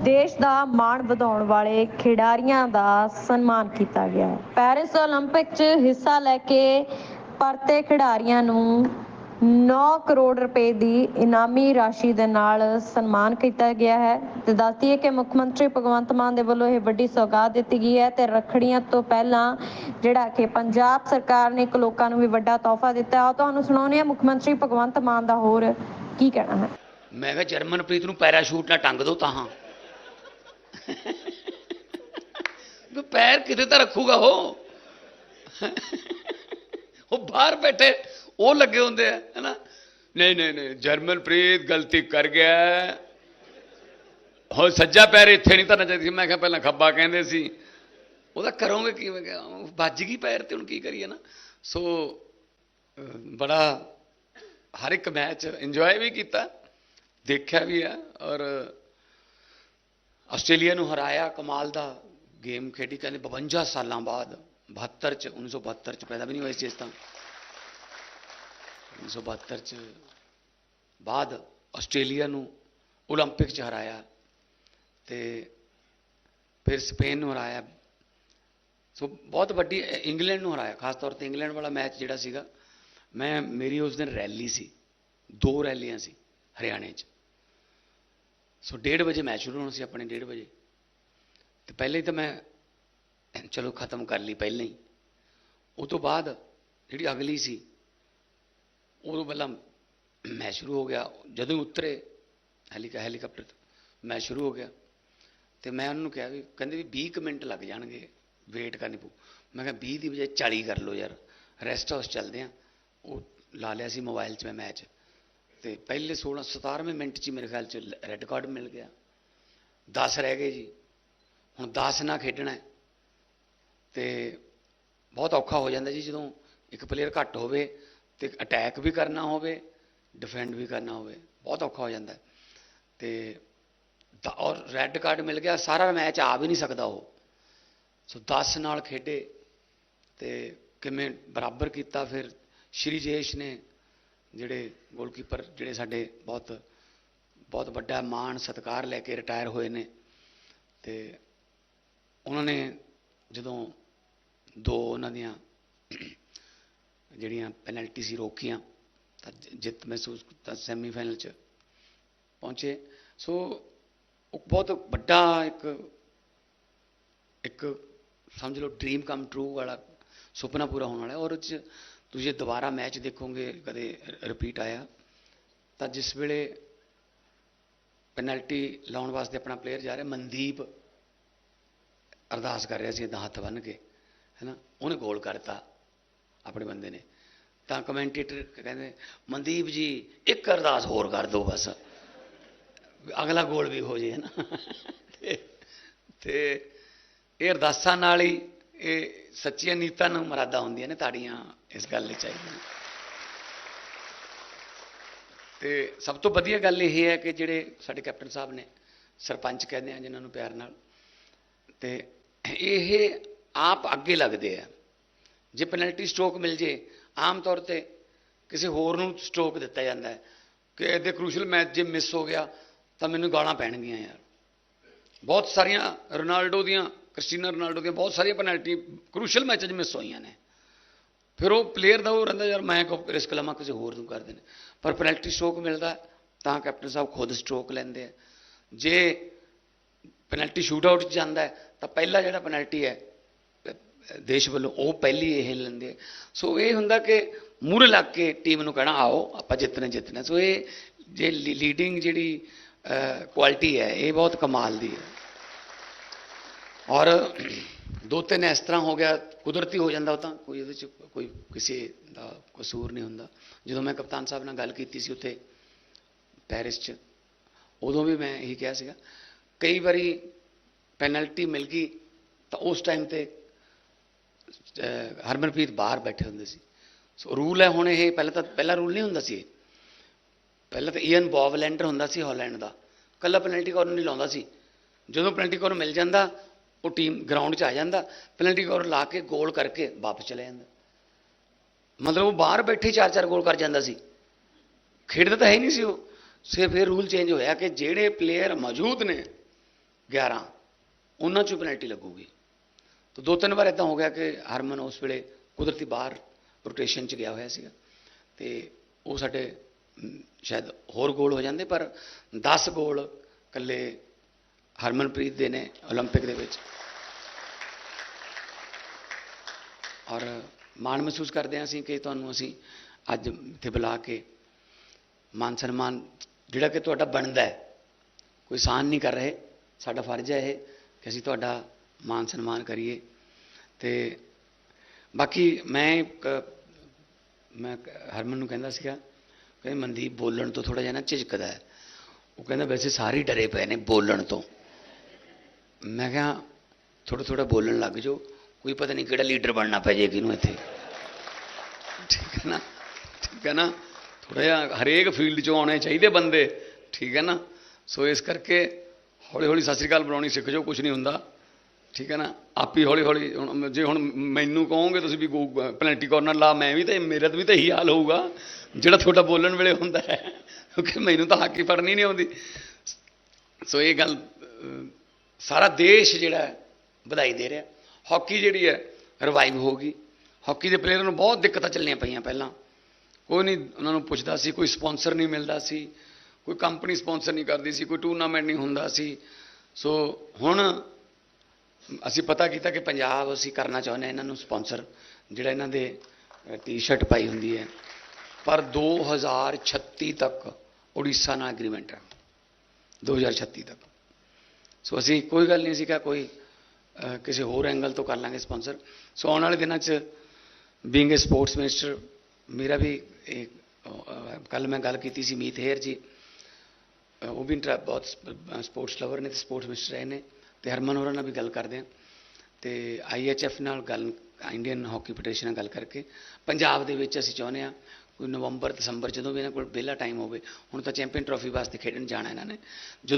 ਦੇਸ਼ ਦਾ ਮਾਣ ਵਧਾਉਣ ਵਾਲੇ ਖਿਡਾਰੀਆਂ ਦਾ ਸਨਮਾਨ ਕੀਤਾ ਗਿਆ ਹੈ ਪੈਰਿਸ 올림픽 'ਚ ਹਿੱਸਾ ਲੈ ਕੇ ਪਰਤੇ ਖਿਡਾਰੀਆਂ ਨੂੰ 9 ਕਰੋੜ ਰੁਪਏ ਦੀ ਇਨਾਮੀ ਰਾਸ਼ੀ ਦੇ ਨਾਲ ਸਨਮਾਨ ਕੀਤਾ ਗਿਆ ਹੈ ਤੇ ਦੱਸਦੀ ਹੈ ਕਿ ਮੁੱਖ ਮੰਤਰੀ ਭਗਵੰਤ ਮਾਨ ਦੇ ਵੱਲੋਂ ਇਹ ਵੱਡੀ ਸੌਗਾਤ ਦਿੱਤੀ ਗਈ ਹੈ ਤੇ ਰੱਖੜੀਆਂ ਤੋਂ ਪਹਿਲਾਂ ਜਿਹੜਾ ਕਿ ਪੰਜਾਬ ਸਰਕਾਰ ਨੇ ਇੱਕ ਲੋਕਾਂ ਨੂੰ ਵੀ ਵੱਡਾ ਤੋਹਫਾ ਦਿੱਤਾ ਹੈ ਆਓ ਤੁਹਾਨੂੰ ਸੁਣਾਉਂਦੇ ਹਾਂ ਮੁੱਖ ਮੰਤਰੀ ਭਗਵੰਤ ਮਾਨ ਦਾ ਹੋਰ ਕੀ ਕਹਿਣਾ ਹੈ ਮੈਂ ਕਿਹਾ ਜਰਮਨਪ੍ਰੀਤ ਨੂੰ ਪੈਰਾਸ਼ੂਟ ਨਾਲ ਟੰਗ ਦੋ ਤਾਂ ਵੀ ਪੈਰ ਕਿਤੇ ਤਾਂ ਰੱਖੂਗਾ ਉਹ? ਉਹ ਬਾਹਰ ਬੈਠੇ, ਉਹ ਲੱਗੇ ਹੁੰਦੇ ਆ ਹੈਨਾ ਨਹੀਂ ਨਹੀਂ ਨਹੀਂ, ਜਰਮਨਪ੍ਰੀਤ ਗਲਤੀ ਕਰ ਗਿਆ। ਹੈ। ਹੋ ਸੱਜਾ ਪੈਰ ਇੱਥੇ ਨਹੀਂ ਧਰਨਾ ਚਾਹੀਦਾ ਸੀ। ਮੈਂ ਕਿਹਾ ਪਹਿਲਾਂ ਖੱਬਾ ਕਹਿੰਦੇ ਸੀ। ਉਹਦਾ ਕਰੋਗੇ ਕਿਵੇਂ ਵੱਜ ਗਈ ਪੈਰ ਤੇ ਹੁਣ ਕੀ ਕਰੀਏ ਨਾ? ਸੋ ਬੜਾ ਹਰ ਇੱਕ ਮੈਚ ਇੰਜੋਏ ਵੀ ਕੀਤਾ, ਦੇਖਿਆ ਵੀ ਆ ਔਰ ਆਸਟ੍ਰੇਲੀਆ ਨੂੰ ਹਰਾਇਆ ਕਮਾਲ ਦਾ ਗੇਮ ਖੇਡੀ ਕਹਿੰਦੇ 52 ਸਾਲਾਂ ਬਾਅਦ 72 ਚ 1972 ਚ ਪੈਦਾ ਵੀ ਨਹੀਂ ਹੋਏ ਸੀ ਇਸ ਤਾਂ 1972 ਚ ਬਾਅਦ ਆਸਟ੍ਰੇਲੀਆ ਨੂੰ 올림픽 ਚ ਹਰਾਇਆ ਤੇ ਫਿਰ ਸਪੇਨ ਨੂੰ ਹਰਾਇਆ ਸੋ ਬਹੁਤ ਵੱਡੀ ਇੰਗਲੈਂਡ ਨੂੰ ਹਰਾਇਆ ਖਾਸ ਤੌਰ ਤੇ ਇੰਗਲੈਂਡ ਵਾਲਾ ਮੈਚ ਜਿਹੜਾ ਸੀਗਾ ਮੈਂ ਮੇਰੀ ਉਸ ਦਿਨ ਰੈਲੀ ਸੀ ਦੋ ਰੈਲੀਆਂ ਸੀ ਹਰਿਆਣੇ 'ਚ ਸੋ 1:30 ਵਜੇ ਮੈਚ ਸ਼ੁਰੂ ਹੋਣਾ ਸੀ ਆਪਣੇ 1:30 ਵਜੇ ਤੇ ਪਹਿਲੇ ਹੀ ਤਾਂ ਮੈਂ ਚਲੋ ਖਤਮ ਕਰ ਲਈ ਪਹਿਲਾਂ ਹੀ। ਉਹ ਤੋਂ ਬਾਅਦ ਜਿਹੜੀ ਅਗਲੀ ਸੀ, ਉਦੋਂ ਪਹਿਲਾਂ ਮੈਂ ਸ਼ੁਰੂ ਹੋ ਗਿਆ। ਜਦੋਂ ਹੀ ਉਤਰੇ ਹੈਲੀਕਾ, ਹੈਲੀਕਾਪਟਰ ਮੈਂ ਸ਼ੁਰੂ ਹੋ ਗਿਆ। ਤੇ ਮੈਂ ਉਹਨਾਂ ਨੂੰ ਕਿਹਾ ਵੀ, ਕਹਿੰਦੇ ਵੀ 20 ਕੁ ਮਿੰਟ ਲੱਗ ਜਾਣਗੇ, ਵੇਟ ਕਰਨੀ ਪਊ। ਮੈਂ ਕਿਹਾ 20 ਦੀ ਬਜਾਏ 40 ਕਰ ਲਓ ਯਾਰ ਰੈਸਟ ਹਾਊਸ ਚੱਲਦੇ ਆ। ਉਹ ਲਾ ਲਿਆ ਸੀ ਮੋਬਾਈਲ 'ਚ ਮੈਂ ਮੈਚ ਤੇ ਪਹਿਲੇ 16 17ਵੇਂ ਮਿੰਟ 'ਚ ਹੀ ਮੇਰੇ ਖਿਆਲ 'ਚ ਰੈੱਡ ਕਾਰਡ ਮਿਲ ਗਿਆ। 10 ਰਹਿ ਗਏ ਜੀ। ਹੁਣ 10 ਨਾਲ ਖੇਡਣਾ ਹੈ, ਤੇ ਬਹੁਤ ਔਖਾ ਹੋ ਜਾਂਦਾ ਜੀ ਜਦੋਂ ਇੱਕ ਪਲੇਅਰ ਘੱਟ ਹੋਵੇ ਤੇ ਅਟੈਕ ਵੀ ਕਰਨਾ ਹੋਵੇ ਡਿਫੈਂਡ ਵੀ ਕਰਨਾ ਹੋਵੇ, ਬਹੁਤ ਔਖਾ ਹੋ ਜਾਂਦਾ ਹੈ। ਤੇ ਔਰ ਰੈੱਡ ਕਾਰਡ ਮਿਲ ਗਿਆ, ਸਾਰਾ ਮੈਚ ਆ ਵੀ ਨਹੀਂ ਸਕਦਾ ਉਹ ਸੋ 10 ਨਾਲ ਖੇਡੇ ਤੇ ਕਿਵੇਂ ਬਰਾਬਰ ਕੀਤਾ ਫਿਰ ਸ਼੍ਰੀ ਜੇਸ਼ ਨੇ, ਜਿਹੜੇ ਗੋਲਕੀਪਰ ਜਿਹੜੇ ਸਾਡੇ ਬਹੁਤ ਬਹੁਤ ਵੱਡਾ ਮਾਣ ਸਤਿਕਾਰ ਲੈ ਕੇ ਰਿਟਾਇਰ ਹੋਏ ਨੇ ਤੇ ਉਹਨਾਂ ਨੇ ਜਦੋਂ ਦੋ ਉਹਨਾਂ ਦੀਆਂ ਜਿਹੜੀਆਂ ਪੈਨਲਟੀ ਸੀ ਰੋਕੀਆਂ, ਤਾਂ ਜਿੱਤ ਮਹਿਸੂਸ ਤਾਂ ਸੈਮੀਫਾਈਨਲ ਚ ਪਹੁੰਚੇ। ਸੋ ਉਹ ਬਹੁਤ ਵੱਡਾ ਇੱਕ ਇੱਕ ਸਮਝ ਲਓ ਡ੍ਰੀਮ ਕਮ ਟਰੂ ਵਾਲਾ ਸੁਪਨਾ ਪੂਰਾ ਹੋਣ ਵਾਲਾ ਔਰ ਉਹ 'ਚ ਤੁਸੀਂ ਜੇ ਦੁਬਾਰਾ ਮੈਚ ਦੇਖੋਗੇ, ਕਦੇ ਰਿਪੀਟ ਆਇਆ। ਤਾਂ ਜਿਸ ਵੇਲੇ ਪੈਨਲਟੀ ਲਾਉਣ ਵਾਸਤੇ ਆਪਣਾ ਪਲੇਅਰ ਜਾ ਰਿਹਾ, ਮਨਦੀਪ ਅਰਦਾਸ ਕਰ ਰਿਹਾ ਸੀ ਇਦਾਂ ਹੱਥ ਬੰਨ ਕੇ, ਹੈਨਾ? ਉਹਨੇ ਗੋਲ ਕਰਤਾ ਆਪਣੇ ਬੰਦੇ ਨੇ। ਤਾਂ ਕਮੈਂਟੇਟਰ ਕਹਿੰਦੇ, ਮਨਦੀਪ ਜੀ, ਇੱਕ ਅਰਦਾਸ ਹੋਰ ਕਰ ਦਿਓ ਬਸ। ਅਗਲਾ ਗੋਲ ਵੀ ਹੋ ਜੇ ਨਾ ਤੇ ਤੇ ਇਹ ਅਰਦਾਸਾਂ ਨਾਲ ਹੀ ਇਹ ਸੱਚੀਆਂ ਨੀਤਾਂ ਨੂੰ ਮਰਾਦਾ ਹੁੰਦੀਆਂ ਨੇ ਤਾੜੀਆਂ ਇਸ ਗੱਲ ਲਈ ਚਾਹੀਦੀਆਂ ਤੇ ਸਭ ਤੋਂ ਵਧੀਆ ਗੱਲ ਇਹ ਹੈ ਕਿ ਜਿਹੜੇ ਸਾਡੇ ਕੈਪਟਨ ਸਾਹਿਬ ਨੇ, ਸਰਪੰਚ ਕਹਿੰਦੇ ਆ ਜਿਨ੍ਹਾਂ ਨੂੰ ਪਿਆਰ ਨਾਲ, ਤੇ ਇਹ ਆਪ ਅੱਗੇ ਲੱਗਦੇ ਆ। ਜੇ ਪੈਨਲਟੀ ਸਟ੍ਰੋਕ ਮਿਲ ਜੇ, ਆਮ ਤੌਰ ਤੇ ਕਿਸੇ ਹੋਰ ਨੂੰ ਸਟ੍ਰੋਕ ਦਿੱਤਾ ਜਾਂਦਾ ਹੈ ਕਿ ਇਹਦੇ ਕ੍ਰੂਸ਼ਲ ਮੈਚ ਜੇ ਮਿਸ ਹੋ ਗਿਆ, ਤਾਂ ਮੈਨੂੰ ਗਾਲਾਂ ਪੈਣਗੀਆਂ ਯਾਰ। ਬਹੁਤ ਸਾਰੀਆਂ ਰੋਨਾਲਡੋ ਦੀਆਂ, ਕ੍ਰਿਸਟੀਨਾ ਰੋਨਾਲਡੋ ਦੀਆਂ ਬਹੁਤ ਸਾਰੀਆਂ ਪੈਨਲਟੀ ਕ੍ਰੂਸ਼ਲ ਮੈਚਾਂ 'ਚ ਮਿਸ ਹੋਈਆਂ ਨੇ। ਫਿਰ ਉਹ ਪਲੇਅਰ ਦਾ ਉਹ ਰਹਿੰਦਾ, ਯਾਰ ਮੈਂ ਕੋ ਰਿਸਕ ਲਵਾਂ, ਕਿਸੇ ਹੋਰ ਨੂੰ ਕਰਦੇ ਨੇ ਪਰ ਪੈਨਲਟੀ ਸਟ੍ਰੋਕ ਮਿਲਦਾ, ਤਾਂ ਕੈਪਟਨ ਸਾਹਿਬ ਖੁਦ ਸਟ੍ਰੋਕ ਲੈਂਦੇ ਆ। ਜੇ ਪੈਨਲਟੀ ਸ਼ੂਟ ਆਊਟ 'ਚ ਜਾਂਦਾ ਹੈ ਤਾਂ ਪਹਿਲਾ ਜਿਹੜਾ ਪੈਨਲਟੀ ਹੈ, ਦੇਸ਼ ਵੱਲੋਂ ਉਹ ਪਹਿਲੀ ਇਹ ਲੈਂਦੇ ਆ। ਸੋ ਇਹ ਹੁੰਦਾ ਕਿ ਮੂਹਰੇ ਲੱਗ ਕੇ ਟੀਮ ਨੂੰ ਕਹਿਣਾ, ਆਓ, ਆਪਾਂ ਜਿੱਤਣਾ ਜਿੱਤਣਾ ਸੋ ਇਹ ਜੇ ਲੀਡਿੰਗ ਜਿਹੜੀ ਕੁਆਲਿਟੀ ਹੈ, ਇਹ ਬਹੁਤ ਕਮਾਲ ਦੀ ਹੈ। ਔਰ ਦੋ ਤਿੰਨ ਇਸ ਤਰ੍ਹਾਂ ਹੋ ਗਿਆ, ਕੁਦਰਤੀ ਹੋ ਜਾਂਦਾ ਉਹ ਤਾਂ, ਕੋਈ ਇਹਦੇ ਚ ਕੋਈ ਕਿਸੇ ਦਾ ਕਸੂਰ ਨਹੀਂ ਹੁੰਦਾ। ਜਦੋਂ ਮੈਂ ਕਪਤਾਨ ਸਾਹਿਬ ਨਾਲ ਗੱਲ ਕੀਤੀ ਸੀ ਉੱਥੇ, ਪੈਰਿਸ 'ਚ, ਉਦੋਂ ਵੀ ਮੈਂ ਇਹੀ ਕਿਹਾ ਸੀਗਾ। ਕਈ ਵਾਰੀ ਪੈਨਲਟੀ ਮਿਲ ਗਈ, ਤਾਂ ਉਸ ਟਾਈਮ ਤੇ ਹਰਮਨਪ੍ਰੀਤ ਬਾਹਰ ਬੈਠੇ ਹੁੰਦੇ ਸੀ। ਸੋ ਰੂਲ ਹੈ ਹੁਣ ਇਹ, ਪਹਿਲਾਂ ਤਾਂ, ਪਹਿਲਾ ਰੂਲ ਨਹੀਂ ਹੁੰਦਾ ਸੀ ਇਹ। ਪਹਿਲਾਂ ਤਾਂ ਈਅਨ ਬੋਵਲੈਂਡਰ ਹੁੰਦਾ ਸੀ ਹਾਲੈਂਡ ਦਾ। ਕੱਲਾ ਪੈਨਲਟੀ ਕਾਰਨਰ ਨਹੀਂ ਲਾਉਂਦਾ ਸੀ। ਜਦੋਂ ਪੈਨਲਟੀ ਕਾਰਨਰ ਮਿਲ ਜਾਂਦਾ, ਉਹ ਟੀਮ ਗਰਾਊਂਡ 'ਚ ਆ ਜਾਂਦਾ ਪੈਨਲਟੀ ਕਾਰਨਰ ਲਾ ਕੇ ਗੋਲ ਕਰਕੇ ਵਾਪਸ ਚਲੇ ਜਾਂਦਾ। ਮਤਲਬ ਉਹ ਬਾਹਰ ਬੈਠੇ ਚਾਰ ਚਾਰ ਗੋਲ ਕਰ ਜਾਂਦਾ ਸੀ। ਖੇਡਦਾ ਤਾਂ ਹੈ ਹੀ ਨਹੀਂ ਸੀ ਉਹ। ਸਿਰਫ ਇਹ ਰੂਲ ਚੇਂਜ ਹੋਇਆ ਕਿ ਜਿਹੜੇ ਪਲੇਅਰ ਮੌਜੂਦ ਨੇ 11 ਉਹਨਾਂ ਚੋਂ ਪੈਨਲਟੀ ਲੱਗੂਗੀ ਤਾਂ ਦੋ ਤਿੰਨ ਵਾਰ ਇਦਾਂ ਹੋ ਗਿਆ ਕਿ ਹਰਮਨ ਉਸ ਵੇਲੇ ਕੁਦਰਤੀ ਬਾਹਰ ਰੋਟੇਸ਼ਨ 'ਚ ਗਿਆ ਹੋਇਆ ਸੀਗਾ ਤੇ ਉਹ ਸਾਡੇ ਅਮ, ਸ਼ਾਇਦ ਹੋਰ ਗੋਲ ਹੋ ਜਾਂਦੇ ਪਰ 10 ਗੋਲ ਇਕੱਲੇ ਹਰਮਨਪ੍ਰੀਤ ਦੇ ਨੇ 올림픽 ਦੇ ਵਿੱਚ ਔਰ ਮਾਣ ਮਹਿਸੂਸ ਕਰਦੇ ਹਾਂ ਅਸੀਂ ਕਿ ਤੁਹਾਨੂੰ ਅਸੀਂ ਅੱਜ ਇੱਥੇ ਬੁਲਾ ਕੇ ਮਾਨ ਸਨਮਾਨ ਜਿਹੜਾ ਕਿ ਤੁਹਾਡਾ ਬਣਦਾ ਹੈ ਕੋਈ ਸਾਨ ਨਹੀਂ ਕਰ ਰਹੇ ਸਾਡਾ ਫਰਜ਼ ਹੈ ਇਹ ਕਿ ਅਸੀਂ ਤੁਹਾਡਾ ਮਾਨ ਸਨਮਾਨ ਕਰੀਏ। ਤੇ ਬਾਕੀ ਮੈਂ ਇੱਕ, ਮੈਂ ਹਰਮਨ ਨੂੰ ਕਹਿੰਦਾ ਸੀਗਾ ਕਿ ਮਨਦੀਪ ਬੋਲਣ ਤੋਂ ਥੋੜਾ ਜਿਹਾ ਨਾ ਝਿਜਕਦਾ ਹੈ। ਉਹ ਕਹਿੰਦਾ ਵੈਸੇ ਸਾਰੇ ਹੀ ਡਰੇ ਪਏ ਨੇ ਬੋਲਣ ਤੋਂ। ਮੈਂ ਕਿਹਾ ਥੋੜਾ ਥੋੜਾ ਬੋਲਣ ਲੱਗ ਜਾਓ, ਕੋਈ ਪਤਾ ਨਹੀਂ ਕਿਹੜਾ ਲੀਡਰ ਬਣਨਾ ਪੈ ਜੇ ਕਿਹਨੂੰ ਇੱਥੇ। ਠੀਕ ਹੈ ਨਾ, ਠੀਕ ਹੈ ਨਾ। ਥੋੜਾ ਜਿਹਾ ਹਰੇਕ ਫੀਲਡ 'ਚੋਂ ਆਉਣੇ ਚਾਹੀਦੇ ਬੰਦੇ, ਠੀਕ ਹੈ ਨਾ। ਸੋ ਇਸ ਕਰਕੇ ਹੌਲੀ ਹੌਲੀ ਸਤਿ ਸ੍ਰੀ ਅਕਾਲ ਬਣਾਉਣੀ ਸਿੱਖ ਜਾਓ ਕੁਝ ਨਹੀਂ ਹੁੰਦਾ। ਠੀਕ ਹੈ ਨਾ? ਆਪ ਹੀ ਹੌਲੀ ਹੌਲੀ, ਹੁਣ ਜੇ ਹੁਣ ਮੈਨੂੰ ਕਹੋਗੇ ਤੁਸੀਂ ਵੀ ਪਲੈਂਟੀ ਕਾਰਨਰ ਲਾ, ਮੈਂ ਵੀ ਤਾਂ ਮੇਰਾ ਵੀ ਤਾਂ ਇਹੀ ਹਾਲ ਹੋਊਗਾ। ਜਿਹੜਾ ਤੁਹਾਡਾ ਬੋਲਣ ਵੇਲੇ ਹੁੰਦਾ ਹੈ, ਕਿਉਂਕਿ ਮੈਨੂੰ ਤਾਂ ਹਾਕੀ ਫੜਨੀ ਨਹੀਂ ਆਉਂਦੀ। ਸੋ ਇਹ ਗੱਲ ਸਾਰਾ ਦੇਸ਼ ਜਿਹੜਾ ਵਧਾਈ ਦੇ ਰਿਹਾ। ਹਾਕੀ ਜਿਹੜੀ ਹੈ ਰਿਵਾਈਵ ਹੋ ਗਈ। ਹਾਕੀ ਦੇ ਪਲੇਅਰਾਂ ਨੂੰ ਬਹੁਤ ਦਿੱਕਤਾਂ ਚੱਲਣੀਆਂ ਪਈਆਂ ਪਹਿਲਾਂ। ਕੋਈ ਨਹੀਂ, ਉਹਨਾਂ ਨੂੰ ਪੁੱਛਦਾ ਸੀ, ਕੋਈ ਸਪਾਂਸਰ ਨਹੀਂ ਮਿਲਦਾ ਸੀ। ਕੋਈ ਕੰਪਨੀ ਸਪਾਂਸਰ ਨਹੀਂ ਕਰਦੀ ਸੀ, ਕੋਈ ਟੂਰਨਾਮੈਂਟ ਨਹੀਂ ਹੁੰਦਾ ਸੀ। ਸੋ ਹੁਣ ਅਸੀਂ ਪਤਾ ਕੀਤਾ ਕਿ ਪੰਜਾਬ ਅਸੀਂ ਕਰਨਾ ਚਾਹੁੰਦੇ ਹਾਂ ਇਹਨਾਂ ਨੂੰ ਸਪਾਂਸਰ, ਜਿਹੜਾ ਇਹਨਾਂ ਦੇ ਟੀ-ਸ਼ਰਟ ਪਾਈ ਹੁੰਦੀ ਹੈ। ਪਰ 2036 ਤੱਕ ਉੜੀਸਾ ਨਾਲ ਐਗਰੀਮੈਂਟ ਹੈ। 2036 ਤੱਕ। ਸੋ ਅਸੀਂ ਕੋਈ ਗੱਲ ਨਹੀਂ ਸੀ ਕਿ ਕੋਈ ਕਿਸੇ ਹੋਰ ਐਂਗਲ ਤੋਂ ਕਰ ਲਾਂਗੇ ਸਪਾਂਸਰ। ਸੋ ਆਉਣ ਵਾਲੇ ਦਿਨਾਂ 'ਚ ਬੀਇੰਗ ਅ ਸਪੋਰਟਸ ਮਿਨਿਸਟਰ ਮੇਰਾ ਵੀ ਕੱਲ ਮੈਂ ਗੱਲ ਕੀਤੀ ਸੀ ਮੀਤ ਹੇਰ ਜੀ। ਉਹ ਵੀ ਇੰਟਰਾ ਬਹੁਤ ਸਪੋਰਟਸ ਲਵਰ ਨੇ ਤੇ ਸਪੋਰਟਸ ਮਿਨਿਸਟਰ ਰਹੇ ਨੇ ਤੇ ਹਰਮਨ ਹੋਰਾਂ ਨਾਲ ਵੀ ਗੱਲ ਕਰਦੇ ਆ ਤੇ ਆਈਐਚਐਫ ਨਾਲ ਗੱਲ ਇੰਡੀਅਨ ਹਾਕੀ ਫੈਡਰੇਸ਼ਨ ਨਾਲ ਗੱਲ ਕਰਕੇ ਪੰਜਾਬ ਦੇ ਵਿੱਚ ਅਸੀਂ ਚਾਹੁੰਦੇ ਆ ਕੋਈ ਨਵੰਬਰ, ਦਸੰਬਰ ਜਦੋਂ ਵੀ ਇਹਨਾਂ ਕੋਲ ਵਿਹਲਾ ਟਾਈਮ ਹੋਵੇ, ਹੁਣ ਤਾਂ ਚੈਂਪੀਅਨ ਟਰਾਫੀ ਵਾਸਤੇ ਖੇਡਣ ਜਾਣਾ ਇਹਨਾਂ ਨੇ। ਜਦੋਂ